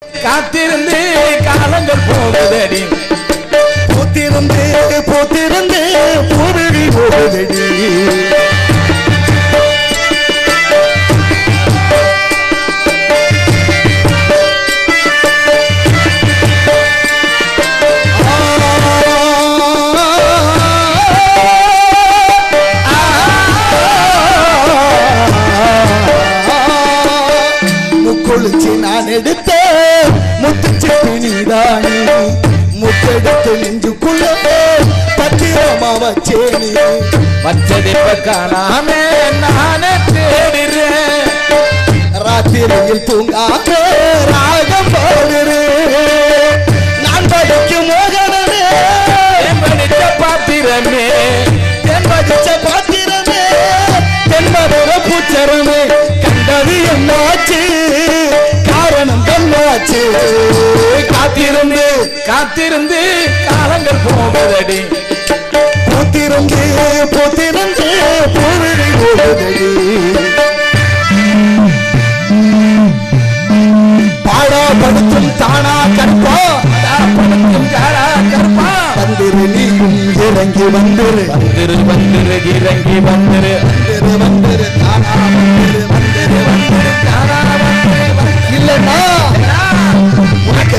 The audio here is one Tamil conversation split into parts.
காத்திருந்து காலங்கள் போகுதடி. பூத்திருந்து பூத்திருந்து பூவிழி போகுதடி. நான் எடுத்த முத்துச்செப்பி நீதானே. முத்தெடுத்து நெஞ்சுக்குள்ள பத்திரமா வச்சேனே பச்சதிப்ப காணாம நானே தேடுறேன். ராத்திரியில் தூங்காம ராகம் பாடுறேன் நான் படிக்கும் மோகனமே என் படித்த பாத்திரமே. தென் படிச்ச பாத்திரமே. தென்மதுர பூச்சரமே. கண்டது என்னாச்சு? காரணம் காத்திருந்து காத்திருந்து காலங்கள் போகுதடி. பூத்திருந்து பூத்திருந்து பூவிழி போகுதடி பாடாப்படுத்தும் தானா கற்பா படுத்தும் காரா கற்பா. வந்திரு நீயும் இறங்கி வந்திரு. வந்துரு வந்துரு இறங்கி வந்துரு. வந்திரு வந்திரு தானா வந்திரு வந்திரு வந்திரு காரா வந்துரு இல்லைன்னா உனக்கு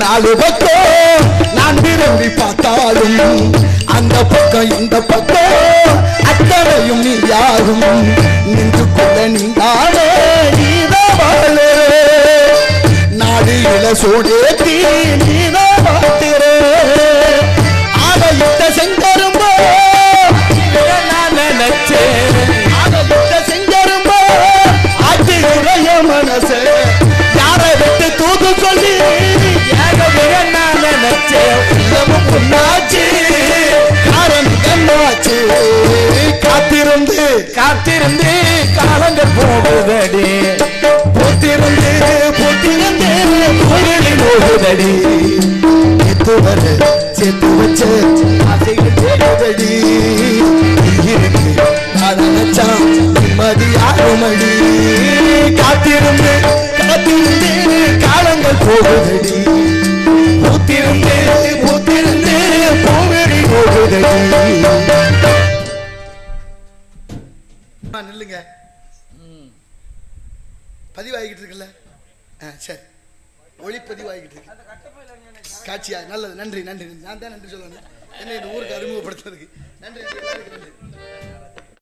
நாலு பக்கம் நான் விரும்பி பார்த்தாலும் அந்த பக்கம் இந்த பக்கம் அக்கறையும் நீ யாரும் நின்று கொள்ள நீங்கானே நீதான் நாடு இல சோடேத்தி கண்ணாச்சு காத்திருந்து காத்திருந்து காலங்கள் போகுதடி. பூத்திருந்து பூத்திருந்து பூவிழி போகுதடி. எத்துவர சேர்த்து வச்ச ஆசைகள் தேடுதடி இருக்கு நான் நினைச்சான் நிம்மதி ஆகுமடி காத்திருந்து காத்திருந்து காலங்கள் போகுதடி. நில்லுங்க. பதிவாகிட்டு இருக்குல்ல ஆ சரி. ஒளிப்பதிவாகிட்டு இருக்கு காட்சியா? நல்லது. நன்றி நன்றி. நான் தான் நன்றி சொல்லணும். என்ன இந்த ஊருக்கு அறிமுகப்படுத்துறதுக்கு. நன்றி.